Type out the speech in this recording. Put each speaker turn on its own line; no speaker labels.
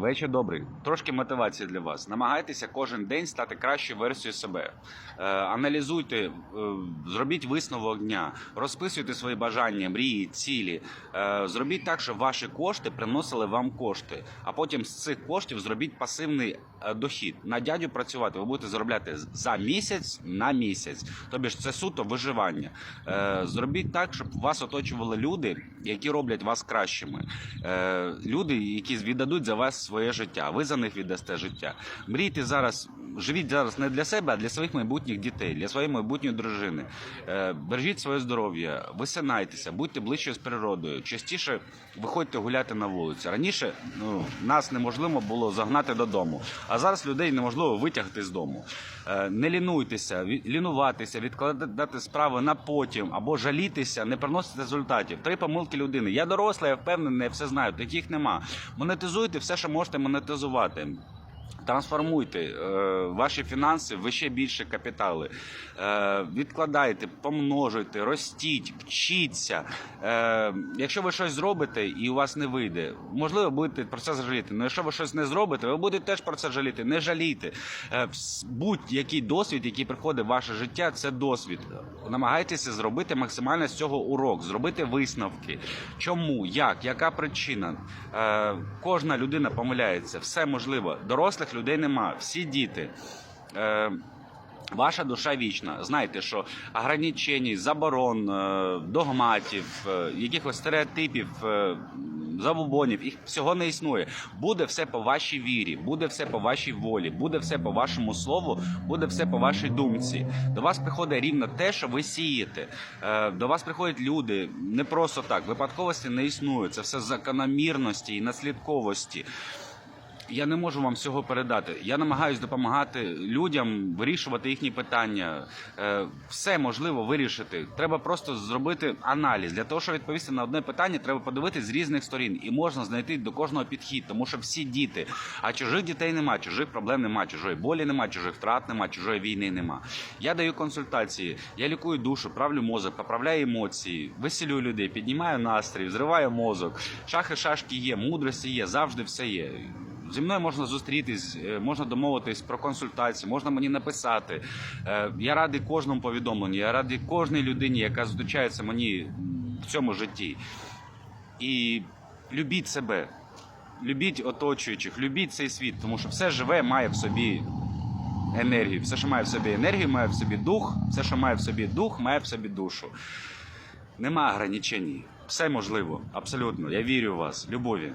Вечір добрий. Трошки мотивації для вас. Намагайтеся кожен день стати кращою версією себе. Е, аналізуйте, е, зробіть висновок дня, розписуйте свої бажання, мрії, цілі. Е, зробіть так, щоб ваші кошти приносили вам кошти. А потім з цих коштів зробіть пасивний е, дохід. На дядю працювати ви будете заробляти за місяць на місяць. Тобі ж це суто виживання. Е, зробіть так, щоб вас оточували люди, які роблять вас кращими. Е, люди, які віддадуть за вас своє життя. Ви за них віддасте життя. Мрійте зараз, живіть зараз не для себе, а для своїх майбутніх дітей, для своєї майбутньої дружини. Е, бережіть своє здоров'я, висинайтеся, будьте ближче з природою. Частіше виходьте гуляти на вулицю. Раніше ну, нас неможливо було загнати додому, а зараз людей неможливо витягти з дому. Е, не лінуйтеся, лінуватися, відкладати справи на потім або жалітися, не приносить результатів. Три помилки людини. Я дорослий, я впевнений, я все знаю. Таких нема. Монетизуйте все, що можете монетизувати. Трансформуйте е, ваші фінанси в ще більше капітали. Е, відкладайте, помножуйте, ростіть, вчіться. Е, якщо ви щось зробите і у вас не вийде, можливо, будете про це жаліти. Але якщо ви щось не зробите, ви будете теж про це жаліти. Не жалійте. Будь-який досвід, який приходить в ваше життя, це досвід. Намагайтеся зробити максимально з цього урок, зробити висновки. Чому, як, яка причина? Кожна людина помиляється, все можливо. Дорослих людей нема, всі діти. Е, Ваша душа вічна. Знайте, що ограничень, заборон, е, догматів, е, якихось стереотипів, е, забобонів, їх всього не існує. Буде все по вашій вірі, буде все по вашій волі, буде все по вашому слову, буде все по вашій думці. До вас приходить рівно те, що ви сієте. До вас приходять люди не просто так. Випадковості не існує. Це все закономірності і наслідковості. Я не можу вам всього передати. Я намагаюся допомагати людям вирішувати їхні питання. Е, Все можливо вирішити. Треба просто зробити аналіз. Для того, щоб відповісти на одне питання, треба подивитися з різних сторін, і можна знайти до кожного підхід, тому що всі діти. А чужих дітей нема, чужих проблем нема, чужої болі нема, чужих втрат нема, чужої війни нема. Я даю консультації, я лікую душу, правлю мозок, поправляю емоції, веселюю людей, піднімаю настрій, взриваю мозок. Шахи, шашки є, мудрості є, завжди все є. Зі мною можна зустрітись, е, можна домовитись про консультацію, можна мені написати. Е, Я радий кожному повідомленню, я радий кожній людині, яка зустрічається мені в цьому житті. І любіть себе, любіть оточуючих, любіть цей світ, тому що все живе має в собі енергію. Все, що має в собі енергію, має в собі дух, все, що має в собі дух, має в собі душу. Нема ограничень. Все можливо, абсолютно. Я вірю в вас. Любові.